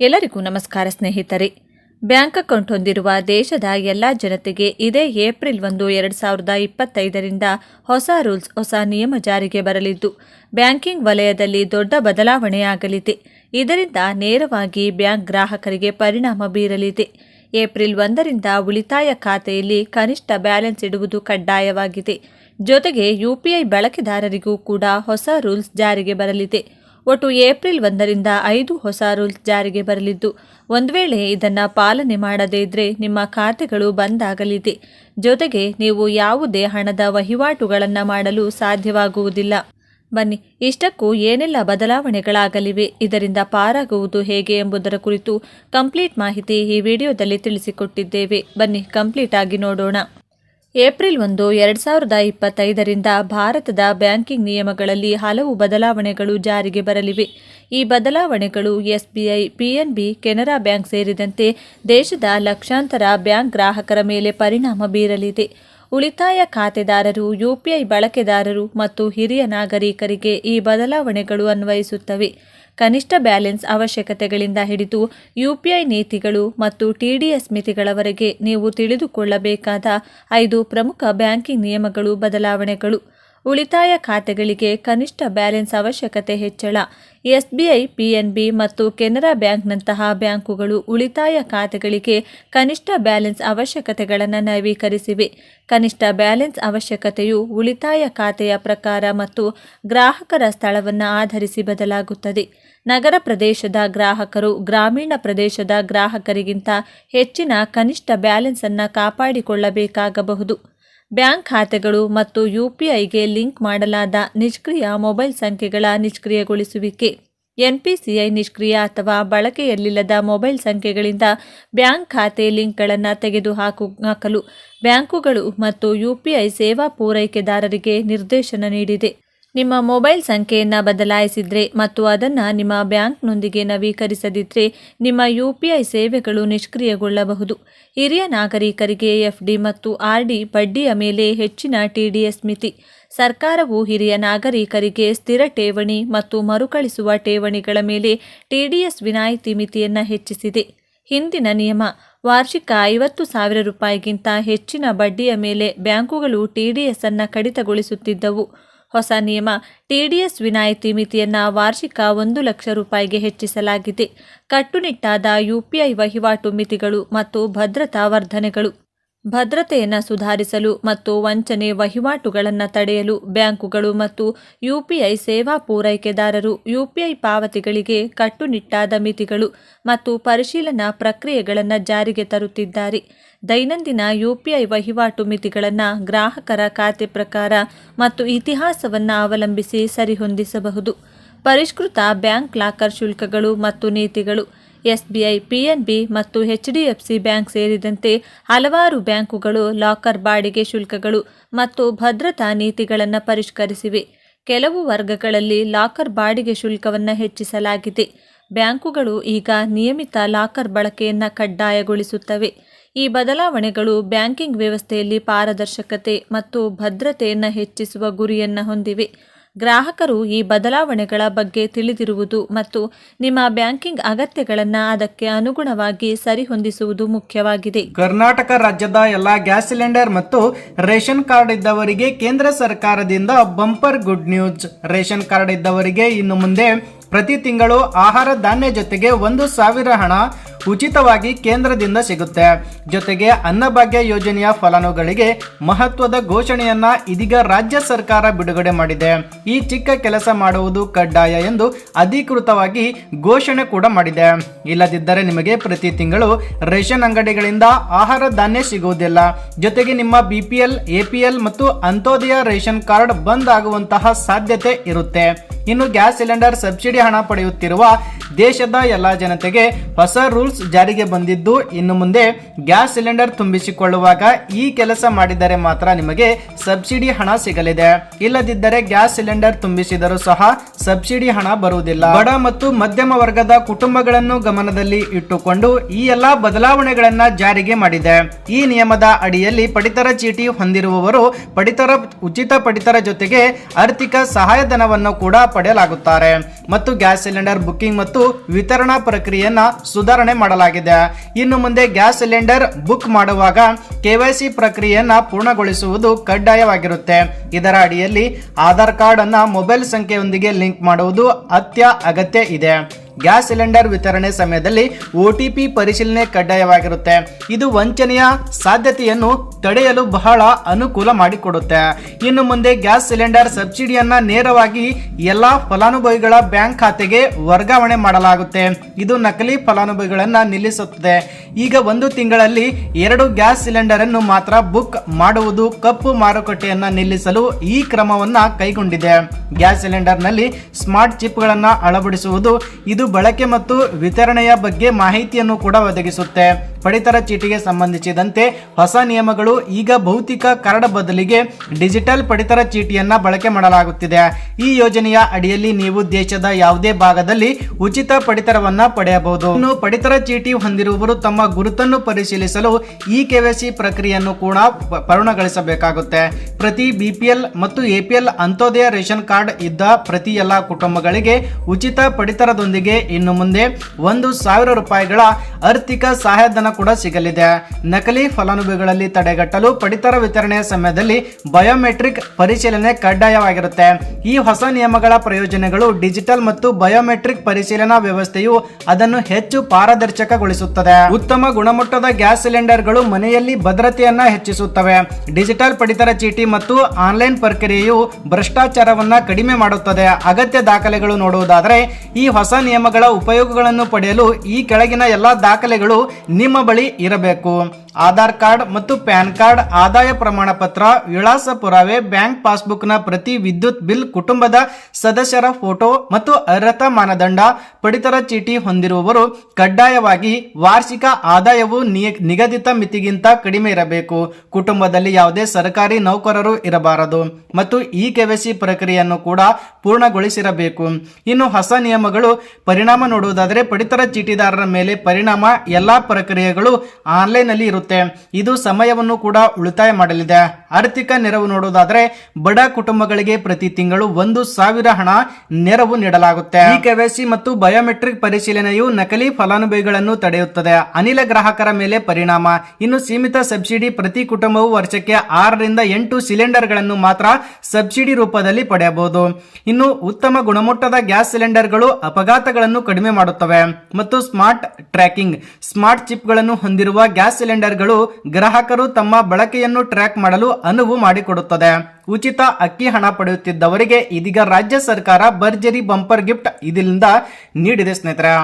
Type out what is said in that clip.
ಎಲ್ಲರಿಗೂ ನಮಸ್ಕಾರ ಸ್ನೇಹಿತರೆ. ಬ್ಯಾಂಕ್ ಅಕೌಂಟ್ ಹೊಂದಿರುವ ದೇಶದ ಎಲ್ಲ ಜನತೆಗೆ ಇದೇ ಏಪ್ರಿಲ್ ಒಂದು, ಎರಡು ಸಾವಿರದ ಇಪ್ಪತ್ತೈದರಿಂದ ಹೊಸ ರೂಲ್ಸ್, ಹೊಸ ನಿಯಮ ಜಾರಿಗೆ ಬರಲಿದ್ದು, ಬ್ಯಾಂಕಿಂಗ್ ವಲಯದಲ್ಲಿ ದೊಡ್ಡ ಬದಲಾವಣೆಯಾಗಲಿದೆ. ಇದರಿಂದ ನೇರವಾಗಿ ಬ್ಯಾಂಕ್ ಗ್ರಾಹಕರಿಗೆ ಪರಿಣಾಮ ಬೀರಲಿದೆ. ಏಪ್ರಿಲ್ ಒಂದರಿಂದ ಉಳಿತಾಯ ಖಾತೆಯಲ್ಲಿ ಕನಿಷ್ಠ ಬ್ಯಾಲೆನ್ಸ್ ಇಡುವುದು ಕಡ್ಡಾಯವಾಗಿದೆ. ಜೊತೆಗೆ ಯುಪಿಐ ಬಳಕೆದಾರರಿಗೂ ಕೂಡ ಹೊಸ ರೂಲ್ಸ್ ಜಾರಿಗೆ ಬರಲಿದೆ. ಒಟ್ಟು ಏಪ್ರಿಲ್ ಒಂದರಿಂದ ಐದು ಹೊಸ ರೂಲ್ಸ್ ಜಾರಿಗೆ ಬರಲಿದ್ದು, ಒಂದು ವೇಳೆ ಇದನ್ನು ಪಾಲನೆ ಮಾಡದೇ ಇದ್ದರೆ ನಿಮ್ಮ ಖಾತೆಗಳು ಬಂದ್ ಆಗಲಿದೆ. ಜೊತೆಗೆ ನೀವು ಯಾವುದೇ ಹಣದ ವಹಿವಾಟುಗಳನ್ನು ಮಾಡಲು ಸಾಧ್ಯವಾಗುವುದಿಲ್ಲ. ಬನ್ನಿ, ಇಷ್ಟಕ್ಕೂ ಏನೆಲ್ಲ ಬದಲಾವಣೆಗಳಾಗಲಿವೆ, ಇದರಿಂದ ಪಾರಾಗುವುದು ಹೇಗೆ ಎಂಬುದರ ಕುರಿತು ಕಂಪ್ಲೀಟ್ ಮಾಹಿತಿ ಈ ವಿಡಿಯೋದಲ್ಲಿ ತಿಳಿಸಿಕೊಟ್ಟಿದ್ದೇವೆ. ಬನ್ನಿ ಕಂಪ್ಲೀಟ್ ಆಗಿ ನೋಡೋಣ. ಏಪ್ರಿಲ್ ಒಂದು, ಎರಡು ಸಾವಿರದ ಇಪ್ಪತ್ತೈದರಿಂದ ಭಾರತದ ಬ್ಯಾಂಕಿಂಗ್ ನಿಯಮಗಳಲ್ಲಿ ಹಲವು ಬದಲಾವಣೆಗಳು ಜಾರಿಗೆ ಬರಲಿವೆ. ಈ ಬದಲಾವಣೆಗಳು ಎಸ್ಬಿಐ ಪಿಎನ್ಬಿ ಕೆನರಾ ಬ್ಯಾಂಕ್ ಸೇರಿದಂತೆ ದೇಶದ ಲಕ್ಷಾಂತರ ಬ್ಯಾಂಕ್ ಗ್ರಾಹಕರ ಮೇಲೆ ಪರಿಣಾಮ ಬೀರಲಿದೆ. ಉಳಿತಾಯ ಖಾತೆದಾರರು ಯುಪಿಐ ಬಳಕೆದಾರರು ಮತ್ತು ಹಿರಿಯ ನಾಗರಿಕರಿಗೆ ಈ ಬದಲಾವಣೆಗಳು ಅನ್ವಯಿಸುತ್ತವೆ. ಕನಿಷ್ಠ ಬ್ಯಾಲೆನ್ಸ್ ಅವಶ್ಯಕತೆಗಳಿಂದ ಹಿಡಿದು ಯುಪಿಐ ನೀತಿಗಳು ಮತ್ತು ಟಿಡಿಎಸ್ ಮಿತಿಗಳವರೆಗೆ ನೀವು ತಿಳಿದುಕೊಳ್ಳಬೇಕಾದ ಐದು ಪ್ರಮುಖ ಬ್ಯಾಂಕಿಂಗ್ ನಿಯಮಗಳು ಬದಲಾವಣೆಗಳು. ಉಳಿತಾಯ ಖಾತೆಗಳಿಗೆ ಕನಿಷ್ಠ ಬ್ಯಾಲೆನ್ಸ್ ಅವಶ್ಯಕತೆ ಹೆಚ್ಚಳ. ಎಸ್ಬಿಐ ಪಿಎನ್ಬಿ ಮತ್ತು ಕೆನರಾ ಬ್ಯಾಂಕ್ನಂತಹ ಬ್ಯಾಂಕುಗಳು ಉಳಿತಾಯ ಖಾತೆಗಳಿಗೆ ಕನಿಷ್ಠ ಬ್ಯಾಲೆನ್ಸ್ ಅವಶ್ಯಕತೆಗಳನ್ನು ನವೀಕರಿಸಿವೆ. ಕನಿಷ್ಠ ಬ್ಯಾಲೆನ್ಸ್ ಅವಶ್ಯಕತೆಯು ಉಳಿತಾಯ ಖಾತೆಯ ಪ್ರಕಾರ ಮತ್ತು ಗ್ರಾಹಕರ ಸ್ಥಳವನ್ನು ಆಧರಿಸಿ ಬದಲಾಗುತ್ತದೆ. ನಗರ ಪ್ರದೇಶದ ಗ್ರಾಹಕರು ಗ್ರಾಮೀಣ ಪ್ರದೇಶದ ಗ್ರಾಹಕರಿಗಿಂತ ಹೆಚ್ಚಿನ ಕನಿಷ್ಠ ಬ್ಯಾಲೆನ್ಸ್ ಅನ್ನು ಕಾಪಾಡಿಕೊಳ್ಳಬೇಕಾಗಬಹುದು. ಬ್ಯಾಂಕ್ ಖಾತೆಗಳು ಮತ್ತು ಯುಪಿಐಗೆ ಲಿಂಕ್ ಮಾಡಲಾದ ನಿಷ್ಕ್ರಿಯ ಮೊಬೈಲ್ ಸಂಖ್ಯೆಗಳ ನಿಷ್ಕ್ರಿಯಗೊಳಿಸುವಿಕೆ. ಎನ್ಪಿಸಿಐ ನಿಷ್ಕ್ರಿಯ ಅಥವಾ ಬಳಕೆಯಲ್ಲಿಲ್ಲದ ಮೊಬೈಲ್ ಸಂಖ್ಯೆಗಳಿಂದ ಬ್ಯಾಂಕ್ ಖಾತೆ ಲಿಂಕ್ಗಳನ್ನು ತೆಗೆದುಹಾಕು ಹಾಕಲು ಬ್ಯಾಂಕುಗಳು ಮತ್ತು ಯುಪಿಐ ಸೇವಾ ಪೂರೈಕೆದಾರರಿಗೆ ನಿರ್ದೇಶನ ನೀಡಿದೆ. ನಿಮ್ಮ ಮೊಬೈಲ್ ಸಂಖ್ಯೆಯನ್ನು ಬದಲಾಯಿಸಿದರೆ ಮತ್ತು ಅದನ್ನು ನಿಮ್ಮ ಬ್ಯಾಂಕ್ನೊಂದಿಗೆ ನವೀಕರಿಸದಿದ್ದರೆ ನಿಮ್ಮ ಯು ಪಿ ಐ ಸೇವೆಗಳು ನಿಷ್ಕ್ರಿಯಗೊಳ್ಳಬಹುದು. ಹಿರಿಯ ನಾಗರಿಕರಿಗೆ ಎಫ್ ಡಿ ಮತ್ತು ಆರ್ ಡಿ ಬಡ್ಡಿಯ ಮೇಲೆ ಹೆಚ್ಚಿನ ಟಿ ಡಿ ಎಸ್ ಮಿತಿ. ಸರ್ಕಾರವು ಹಿರಿಯ ನಾಗರಿಕರಿಗೆ ಸ್ಥಿರ ಠೇವಣಿ ಮತ್ತು ಮರುಕಳಿಸುವ ಠೇವಣಿಗಳ ಮೇಲೆ ಟಿಡಿಎಸ್ ವಿನಾಯಿತಿ ಮಿತಿಯನ್ನು ಹೆಚ್ಚಿಸಿದೆ. ಹಿಂದಿನ ನಿಯಮ, ವಾರ್ಷಿಕ ಐವತ್ತು ಸಾವಿರ ರೂಪಾಯಿಗಿಂತ ಹೆಚ್ಚಿನ ಬಡ್ಡಿಯ ಮೇಲೆ ಬ್ಯಾಂಕುಗಳು ಟಿಡಿಎಸ್ ಅನ್ನು ಕಡಿತಗೊಳಿಸುತ್ತಿದ್ದವು. ಹೊಸ ನಿಯಮ ಟಿಡಿಎಸ್ ವಿನಾಯಿತಿ ಮಿತಿಯನ್ನು ವಾರ್ಷಿಕ ಒಂದು ಲಕ್ಷ ರೂಪಾಯಿಗೆ ಹೆಚ್ಚಿಸಲಾಗಿದೆ. ಕಟ್ಟುನಿಟ್ಟಾದ ಯುಪಿಐ ವಹಿವಾಟು ಮಿತಿಗಳು ಮತ್ತು ಭದ್ರತಾ ವರ್ಧನೆಗಳು. ಭದ್ರತೆಯನ್ನು ಸುಧಾರಿಸಲು ಮತ್ತು ವಂಚನೆ ವಹಿವಾಟುಗಳನ್ನು ತಡೆಯಲು ಬ್ಯಾಂಕುಗಳು ಮತ್ತು ಯುಪಿಐ ಸೇವಾ ಪೂರೈಕೆದಾರರು ಯುಪಿಐ ಪಾವತಿಗಳಿಗೆ ಕಟ್ಟುನಿಟ್ಟಾದ ಮಿತಿಗಳು ಮತ್ತು ಪರಿಶೀಲನಾ ಪ್ರಕ್ರಿಯೆಗಳನ್ನು ಜಾರಿಗೆ ತರುತ್ತಿದ್ದಾರೆ. ದೈನಂದಿನ ಯುಪಿಐ ವಹಿವಾಟು ಮಿತಿಗಳನ್ನು ಗ್ರಾಹಕರ ಖಾತೆ ಪ್ರಕಾರ ಮತ್ತು ಇತಿಹಾಸವನ್ನು ಅವಲಂಬಿಸಿ ಸರಿಹೊಂದಿಸಬಹುದು. ಪರಿಷ್ಕೃತ ಬ್ಯಾಂಕ್ ಲಾಕರ್ ಶುಲ್ಕಗಳು ಮತ್ತು ನೀತಿಗಳು ಎಸ್ಬಿಐ ಪಿಎನ್ಬಿ ಮತ್ತು ಎಚ್ಡಿಎಫ್ಸಿ ಬ್ಯಾಂಕ್ ಸೇರಿದಂತೆ ಹಲವಾರು ಬ್ಯಾಂಕುಗಳು ಲಾಕರ್ ಬಾಡಿಗೆ ಶುಲ್ಕಗಳು ಮತ್ತು ಭದ್ರತಾ ನೀತಿಗಳನ್ನು ಪರಿಷ್ಕರಿಸಿವೆ. ಕೆಲವು ವರ್ಗಗಳಲ್ಲಿ ಲಾಕರ್ ಬಾಡಿಗೆ ಶುಲ್ಕವನ್ನು ಹೆಚ್ಚಿಸಲಾಗಿದೆ. ಬ್ಯಾಂಕುಗಳು ಈಗ ನಿಯಮಿತ ಲಾಕರ್ ಬಳಕೆಯನ್ನು ಕಡ್ಡಾಯಗೊಳಿಸುತ್ತವೆ. ಈ ಬದಲಾವಣೆಗಳು ಬ್ಯಾಂಕಿಂಗ್ ವ್ಯವಸ್ಥೆಯಲ್ಲಿ ಪಾರದರ್ಶಕತೆ ಮತ್ತು ಭದ್ರತೆಯನ್ನು ಹೆಚ್ಚಿಸುವ ಗುರಿಯನ್ನು ಹೊಂದಿವೆ. ಗ್ರಾಹಕರು ಈ ಬದಲಾವಣೆಗಳ ಬಗ್ಗೆ ತಿಳಿದಿರುವುದು ಮತ್ತು ನಿಮ್ಮ ಬ್ಯಾಂಕಿಂಗ್ ಅಗತ್ಯಗಳನ್ನು ಅದಕ್ಕೆ ಅನುಗುಣವಾಗಿ ಸರಿಹೊಂದಿಸುವುದು ಮುಖ್ಯವಾಗಿದೆ. ಕರ್ನಾಟಕ ರಾಜ್ಯದ ಎಲ್ಲ ಗ್ಯಾಸ್ ಸಿಲಿಂಡರ್ ಮತ್ತು ರೇಷನ್ ಕಾರ್ಡ್ ಇದ್ದವರಿಗೆ ಕೇಂದ್ರ ಸರ್ಕಾರದಿಂದ bumper good news. Ration card ಇದ್ದವರಿಗೆ ಇನ್ನು ಮುಂದೆ ಪ್ರತಿ ತಿಂಗಳು ಆಹಾರ ಧಾನ್ಯ ಜೊತೆಗೆ ಒಂದು ಸಾವಿರ ಹಣ ಉಚಿತವಾಗಿ ಕೇಂದ್ರದಿಂದ ಸಿಗುತ್ತೆ. ಜೊತೆಗೆ ಅನ್ನಭಾಗ್ಯ ಯೋಜನೆಯ ಫಲಾನುಗಳಿಗೆ ಮಹತ್ವದ ಘೋಷಣೆಯನ್ನ ಇದೀಗ ರಾಜ್ಯ ಸರ್ಕಾರ ಬಿಡುಗಡೆ ಮಾಡಿದೆ. ಈ ಚಿಕ್ಕ ಕೆಲಸ ಮಾಡುವುದು ಕಡ್ಡಾಯ ಎಂದು ಅಧಿಕೃತವಾಗಿ ಘೋಷಣೆ ಕೂಡ ಮಾಡಿದೆ. ಇಲ್ಲದಿದ್ದರೆ ನಿಮಗೆ ಪ್ರತಿ ತಿಂಗಳು ರೇಷನ್ ಅಂಗಡಿಗಳಿಂದ ಆಹಾರ ಧಾನ್ಯ ಸಿಗುವುದಿಲ್ಲ. ಜೊತೆಗೆ ನಿಮ್ಮ B P L, A P L ಮತ್ತು ಅಂತ್ಯೋದಯ ರೇಷನ್ ಕಾರ್ಡ್ ಬಂದ್ ಆಗುವಂತಹ ಸಾಧ್ಯತೆ ಇರುತ್ತೆ. ಇನ್ನು ಗ್ಯಾಸ್ ಸಿಲಿಂಡರ್ ಸಬ್ಸಿಡಿ ಹಣ ಪಡೆಯುತ್ತಿರುವ ದೇಶದ ಎಲ್ಲ ಜನತೆಗೆ ಹೊಸ ರೂಲ್ಸ್ ಜಾರಿಗೆ ಬಂದಿದ್ದು, ಇನ್ನು ಮುಂದೆ ಗ್ಯಾಸ್ ಸಿಲಿಂಡರ್ ತುಂಬಿಸಿಕೊಳ್ಳುವಾಗ ಈ ಕೆಲಸ ಮಾಡಿದರೆ ಮಾತ್ರ ನಿಮಗೆ ಸಬ್ಸಿಡಿ ಹಣ ಸಿಗಲಿದೆ. ಇಲ್ಲದಿದ್ದರೆ ಗ್ಯಾಸ್ ಸಿಲಿಂಡರ್ ತುಂಬಿಸಿದರೂ ಸಹ ಸಬ್ಸಿಡಿ ಹಣ ಬರುವುದಿಲ್ಲ. ಬಡ ಮತ್ತು ಮಧ್ಯಮ ವರ್ಗದ ಕುಟುಂಬಗಳನ್ನು ಗಮನದಲ್ಲಿ ಇಟ್ಟುಕೊಂಡು ಈ ಎಲ್ಲಾ ಬದಲಾವಣೆಗಳನ್ನ ಜಾರಿಗೆ ಮಾಡಿದೆ. ಈ ನಿಯಮದ ಅಡಿಯಲ್ಲಿ ಪಡಿತರ ಚೀಟಿ ಹೊಂದಿರುವವರು ಪಡಿತರ, ಉಚಿತ ಪಡಿತರ ಜೊತೆಗೆ ಆರ್ಥಿಕ ಸಹಾಯಧನವನ್ನು ಕೂಡ ಪಡೆಯಲಾಗುತ್ತಾರೆ. ಮತ್ತು ಗ್ಯಾಸ್ ಸಿಲಿಂಡರ್ ಬುಕ್ಕಿಂಗ್ ಮತ್ತು ವಿತರಣಾ ಪ್ರಕ್ರಿಯೆಯನ್ನ ಸುಧಾರಣೆ ಮಾಡಲಾಗಿದೆ. ಇನ್ನು ಮುಂದೆ ಗ್ಯಾಸ್ ಸಿಲಿಂಡರ್ ಬುಕ್ ಮಾಡುವಾಗ ಕೆವೈಸಿ ಪ್ರಕ್ರಿಯೆಯನ್ನ ಪೂರ್ಣಗೊಳಿಸುವುದು ಕಡ್ಡಾಯವಾಗಿರುತ್ತೆ. ಇದರ ಅಡಿಯಲ್ಲಿ ಆಧಾರ್ ಕಾರ್ಡ್ ಅನ್ನ ಮೊಬೈಲ್ ಸಂಖ್ಯೆಯೊಂದಿಗೆ ಲಿಂಕ್ ಮಾಡುವುದು ಅತ್ಯ ಅಗತ್ಯ ಇದೆ. ಗ್ಯಾಸ್ ಸಿಲಿಂಡರ್ ವಿತರಣೆ ಸಮಯದಲ್ಲಿ ಒ ಟಿ ಪಿ ಪರಿಶೀಲನೆ ಕಡ್ಡಾಯವಾಗಿರುತ್ತೆ. ಇದು ವಂಚನೆಯ ಸಾಧ್ಯತೆಯನ್ನು ತಡೆಯಲು ಬಹಳ ಅನುಕೂಲ ಮಾಡಿಕೊಡುತ್ತೆ. ಇನ್ನು ಮುಂದೆ ಗ್ಯಾಸ್ ಸಿಲಿಂಡರ್ ಸಬ್ಸಿಡಿಯನ್ನ ನೇರವಾಗಿ ಎಲ್ಲಾ ಫಲಾನುಭವಿಗಳ ಬ್ಯಾಂಕ್ ಖಾತೆಗೆ ವರ್ಗಾವಣೆ ಮಾಡಲಾಗುತ್ತೆ. ಇದು ನಕಲಿ ಫಲಾನುಭವಿಗಳನ್ನ ನಿಲ್ಲಿಸುತ್ತದೆ. ಈಗ ಒಂದು ತಿಂಗಳಲ್ಲಿ ಎರಡು ಗ್ಯಾಸ್ ಸಿಲಿಂಡರ್ ಅನ್ನು ಮಾತ್ರ ಬುಕ್ ಮಾಡುವುದು ಕಪ್ಪು ಮಾರುಕಟ್ಟೆಯನ್ನ ನಿಲ್ಲಿಸಲು ಈ ಕ್ರಮವನ್ನ ಕೈಗೊಂಡಿದೆ. ಗ್ಯಾಸ್ ಸಿಲಿಂಡರ್ನಲ್ಲಿ ಸ್ಮಾರ್ಟ್ ಚಿಪ್ಗಳನ್ನು ಅಳವಡಿಸುವುದು ಇದು ಬಳಕೆ ಮತ್ತು ವಿತರಣೆಯ ಬಗ್ಗೆ ಮಾಹಿತಿಯನ್ನು ಕೂಡ ಒದಗಿಸುತ್ತೆ. ಪಡಿತರ ಚೀಟಿಗೆ ಸಂಬಂಧಿಸಿದಂತೆ ಹೊಸ ನಿಯಮಗಳು ಈಗ ಭೌತಿಕ ಕರಡ ಬದಲಿಗೆ ಡಿಜಿಟಲ್ ಪಡಿತರ ಚೀಟಿಯನ್ನ ಬಳಕೆ ಮಾಡಲಾಗುತ್ತಿದೆ. ಈ ಯೋಜನೆಯ ಅಡಿಯಲ್ಲಿ ನೀವು ದೇಶದ ಯಾವುದೇ ಭಾಗದಲ್ಲಿ ಉಚಿತ ಪಡಿತರವನ್ನ ಪಡೆಯಬಹುದು. ಇನ್ನು ಪಡಿತರ ಚೀಟಿ ಹೊಂದಿರುವವರು ತಮ್ಮ ಗುರುತನ್ನು ಪರಿಶೀಲಿಸಲು ಈ ಕೆವೈಸಿ ಪ್ರಕ್ರಿಯೆಯನ್ನು ಕೂಡ ಪೂರ್ಣಗೊಳಿಸಬೇಕಾಗುತ್ತೆ. ಪ್ರತಿ ಬಿಪಿಎಲ್ ಮತ್ತು ಎಪಿಎಲ್ ಅಂತ್ಯೋದಯ ರೇಷನ್ ಕಾರ್ಡ್ ಇದ್ದ ಪ್ರತಿ ಎಲ್ಲ ಕುಟುಂಬಗಳಿಗೆ ಉಚಿತ ಪಡಿತರದೊಂದಿಗೆ ಇನ್ನು ಮುಂದೆ ಒಂದು ಸಾವಿರ ರೂಪಾಯಿಗಳ ಆರ್ಥಿಕ ಸಹಾಯಧನ ಕೂಡ ಸಿಗಲಿದೆ. ನಕಲಿ ಫಲಾನುಭವಿಗಳಲ್ಲಿ ತಡೆಗಟ್ಟಲು ಪಡಿತರ ವಿತರಣೆಯ ಸಮಯದಲ್ಲಿ ಬಯೋಮೆಟ್ರಿಕ್ ಪರಿಶೀಲನೆ ಕಡ್ಡಾಯವಾಗಿರುತ್ತೆ. ಈ ಹೊಸ ನಿಯಮಗಳ ಪ್ರಯೋಜನಗಳು ಡಿಜಿಟಲ್ ಮತ್ತು ಬಯೋಮೆಟ್ರಿಕ್ ಪರಿಶೀಲನಾ ವ್ಯವಸ್ಥೆಯು ಅದನ್ನು ಹೆಚ್ಚು ಪಾರದರ್ಶಕಗೊಳಿಸುತ್ತದೆ. ಉತ್ತಮ ಗುಣಮಟ್ಟದ ಗ್ಯಾಸ್ ಸಿಲಿಂಡರ್ಗಳು ಮನೆಯಲ್ಲಿ ಭದ್ರತೆಯನ್ನ ಹೆಚ್ಚಿಸುತ್ತವೆ. ಡಿಜಿಟಲ್ ಪಡಿತರ ಚೀಟಿ ಮತ್ತು ಆನ್ಲೈನ್ ಪ್ರಕ್ರಿಯೆಯು ಭ್ರಷ್ಟಾಚಾರವನ್ನ ಕಡಿಮೆ ಮಾಡುತ್ತದೆ. ಅಗತ್ಯ ದಾಖಲೆಗಳು ನೋಡುವುದಾದರೆ ಈ ಹೊಸ ನಿಯಮಗಳ ಉಪಯೋಗಗಳನ್ನು ಪಡೆಯಲು ಈ ಕೆಳಗಿನ ಎಲ್ಲ ದಾಖಲೆಗಳು ನಿಮ್ಮ ಬಳಿ ಇರಬೇಕು. ಆಧಾರ್ ಕಾರ್ಡ್ ಮತ್ತು ಪ್ಯಾನ್ ಕಾರ್ಡ್, ಆದಾಯ ಪ್ರಮಾಣ ಪತ್ರ ವಿಳಾಸ ಪುರಾವೆ, ಬ್ಯಾಂಕ್ ಪಾಸ್ಬುಕ್ನ ಪ್ರತಿ ವಿದ್ಯುತ್ ಬಿಲ್, ಕುಟುಂಬದ ಸದಸ್ಯರ ಫೋಟೋ ಮತ್ತು ಅರ್ಹತಾ ಮಾನದಂಡ, ಪಡಿತರ ಚೀಟಿ ಹೊಂದಿರುವವರು ಕಡ್ಡಾಯವಾಗಿ ವಾರ್ಷಿಕ ಆದಾಯವು ನಿಗದಿತ ಮಿತಿಗಿಂತ ಕಡಿಮೆ ಇರಬೇಕು. ಕುಟುಂಬದಲ್ಲಿ ಯಾವುದೇ ಸರ್ಕಾರಿ ನೌಕರರು ಇರಬಾರದು ಮತ್ತು ಈ ಕೆವೆಸಿ ಪ್ರಕ್ರಿಯೆಯನ್ನು ಕೂಡ ಪೂರ್ಣಗೊಳಿಸಿರಬೇಕು. ಇನ್ನು ಹೊಸ ನಿಯಮಗಳು ಪರಿಣಾಮ ನೋಡುವುದಾದರೆ ಪಡಿತರ ಚೀಟಿದಾರರ ಮೇಲೆ ಪರಿಣಾಮ ಎಲ್ಲಾ ಪ್ರಕ್ರಿಯೆಗಳು ಆನ್ಲೈನ್ ಅಲ್ಲಿ ಇರುತ್ತೆ. ಇದು ಸಮಯವನ್ನು ಕೂಡ ಉಳಿತಾಯ ಮಾಡಲಿದೆ. ಆರ್ಥಿಕ ನೆರವು ನೋಡುವುದಾದರೆ ಬಡ ಕುಟುಂಬಗಳಿಗೆ ಪ್ರತಿ ತಿಂಗಳು ಒಂದು ಸಾವಿರ ಹಣ ನೆರವು ನೀಡಲಾಗುತ್ತೆ. ಈ ಕೆವೈಸಿ ಮತ್ತು ಬಯೋಮೆಟ್ರಿಕ್ ಪರಿಶೀಲನೆಯು ನಕಲಿ ಫಲಾನುಭವಿಗಳನ್ನು ತಡೆಯುತ್ತದೆ. ಅನಿಲ ಗ್ರಾಹಕರ ಮೇಲೆ ಪರಿಣಾಮ. ಇನ್ನು ಸೀಮಿತ ಸಬ್ಸಿಡಿ ಪ್ರತಿ ಕುಟುಂಬವು ವರ್ಷಕ್ಕೆ ಆರರಿಂದ ಎಂಟು ಸಿಲಿಂಡರ್ಗಳನ್ನು ಮಾತ್ರ ಸಬ್ಸಿಡಿ ರೂಪದಲ್ಲಿ ಪಡೆಯಬಹುದು. ಇನ್ನು ಉತ್ತಮ ಗುಣಮಟ್ಟದ ಗ್ಯಾಸ್ ಸಿಲಿಂಡರ್ಗಳು ಅಪಘಾತಗಳನ್ನು ಕಡಿಮೆ ಮಾಡುತ್ತವೆ. ಮತ್ತು ಸ್ಮಾರ್ಟ್ ಟ್ರ್ಯಾಕಿಂಗ್, ಸ್ಮಾರ್ಟ್ ಚಿಪ್ಗಳನ್ನು ಹೊಂದಿರುವ ಗ್ಯಾಸ್ ಸಿಲಿಂಡರ್ಗಳು ಗ್ರಾಹಕರು ತಮ್ಮ ಬಳಕೆಯನ್ನು ಟ್ರ್ಯಾಕ್ ಮಾಡಲು ಅನುವು ಮಾಡಿಕೊಡುತ್ತದೆ. ಉಚಿತ ಅಕ್ಕಿ ಹಣ ಪಡೆಯುತ್ತಿದ್ದವರಿಗೆ ಇದೀಗ ರಾಜ್ಯ ಸರ್ಕಾರ ಭರ್ಜರಿ ಬಂಪರ್ ಗಿಫ್ಟ್ ಇದರಿಂದ ನೀಡಿದೆ ಸ್ನೇಹಿತರೆ.